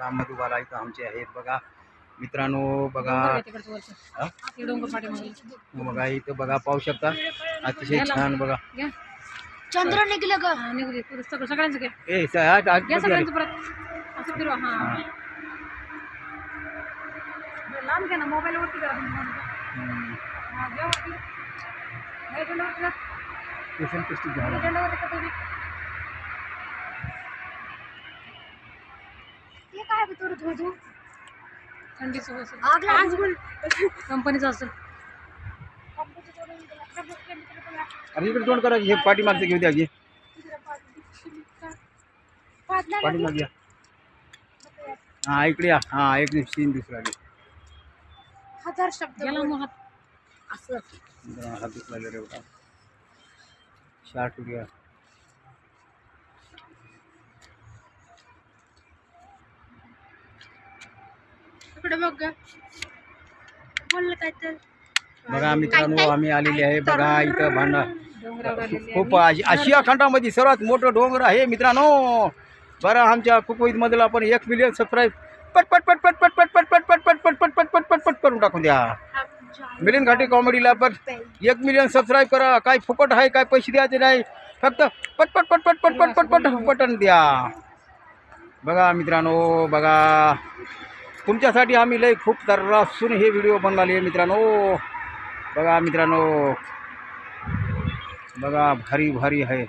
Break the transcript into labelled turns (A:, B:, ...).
A: बघा मधुबाला इथं आमचे आहेत बघा मित्रांनो बघा. हा? बघा इथं बघा पाहू शकता अतिशय छान बघा.
B: चंद्र निघलं ग
C: सगळ्यांचं घ्या
A: ए स- आत- आत-
C: घ्या
A: किती
C: सगळ्यांचं परत असं फिरवा हा
A: हा.
C: बरं, लांब घ्या ना मोबाईल वरती घ्या
A: हम्म.
C: हा, घ्या वरती. घ्या झेंडावरती घ्या.
A: स्पेशल टेस्टी
C: घ्या
A: झाला
C: झेंडावरती का तुम्ही?
B: काय बघ तुरत होतो
C: थंडीचं असेल
B: आग लागली.
C: कंपनीचं असेल.
A: आणि इकडे तोंड करा हे पाठीमागचं घेऊ द्या घे पाठीमाग घ्या हा इकडे या. हा एक सीन दिसला
B: हजार शब्द
C: गेला मग हात
B: असं.
A: हात दिसला रे शार्ट घ्या
B: इकडे बघ ग बोललं काय तर
A: बघा मित्रांनो आम्ही आलेले आहे बघा इथं
C: आलेली
A: खूप आशि- आशिया खंडामध्ये सर्वात मोठं डोंगर आहे मित्रांनो बरं आमच्या कुकवीत मधला आपण एक मिलियन सबस्क्राईब पट पट पट पट पट पट पट पट पट पट पट पट पट पट पट करून टाकून द्या मिलियन घाटी कॉमेडीला पण एक मिलियन सबस्क्राईब करा काय फुकट आहे काय पैसे द्यायचे नाही फक्त पट पट पट पट पट पट पट पट बटन द्या बघा मित्रांनो बघा तुमच्यासाठी आम्ही लई खूप तर्रासून हे व्हिडिओ बनवले आहे मित्रांनो. बघा मित्रांनो. बघा भारी भारी आहे.